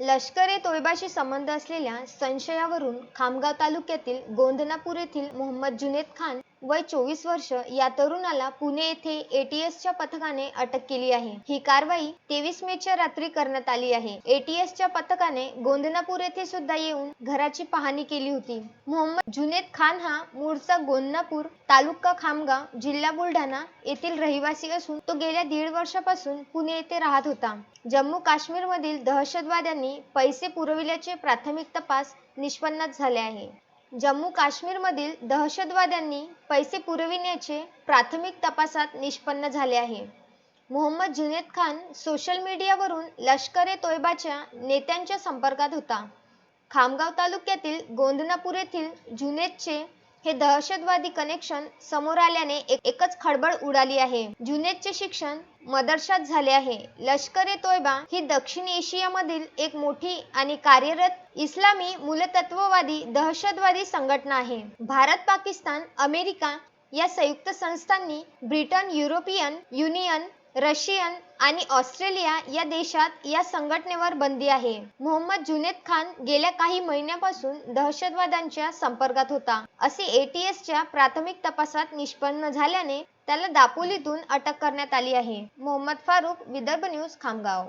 लष्कर ए तोयबाशी संबंध असलेल्या संशयावरून खामगाव तालुक्यातील गोंधनापूर येथील मोहम्मद जुनेद खान वय चोवीस वर्ष या तरुणाला पुणे येथे एटीएसच्या पथकाने अटक केली आहे. ही कारवाई तेवीस मे च्या रात्री करण्यात आली आहे. एटीएसच्या पथकाने गोंधनापूर येथे सुद्धा येऊन घराची पाहणी केली होती. मोहम्मद जुनेद खान हा मूळचा गोंदनापूर तालुका खामगाव जिल्हा बुलढाणा येथील रहिवासी असून तो गेल्या दीड वर्षापासून पुणे येथे राहत होता. जम्मू काश्मीरमधील दहशतवाद्यांनी पैसे पुरविल्याचे प्राथमिक तपास निष्पन्नात झाले आहे. जम्मू काश्मीरमधील दहशतवाद्यांनी पैसे पुरविण्याचे प्राथमिक तपासात निष्पन्न झाले आहे. मोहम्मद जुनेद खान सोशल मीडियावरून लष्कर ए तोयबाच्या नेत्यांच्या संपर्कात होता. खामगाव तालुक्यातील गोंधनापूर येथील जुनेदचे हे दहशतवादी कनेक्शन समोर आल्याने एकच खळबळ उडाली आहे. जुनेदचे शिक्षण मदरशात झाले आहे. लष्करे तोयबा ही दक्षिण एशियामधील एक मोठी आणि कार्यरत इस्लामी मूलतत्ववादी दहशतवादी संघटना आहे. भारत पाकिस्तान अमेरिका या संयुक्त संस्थांनी ब्रिटन युरोपियन युनियन रशियन आणि ऑस्ट्रेलिया या देशात या संघटनेवर बंदी आहे. मोहम्मद जुनेद खान गेल्या काही महिन्यापासून दहशतवाद्यांच्या संपर्कात होता. असे एटीएसच्या प्राथमिक तपासात निष्पन्न झाल्याने त्याला दापोलीतून अटक करण्यात आली आहे. मोहम्मद फारूक विदर्भ न्यूज खामगाव.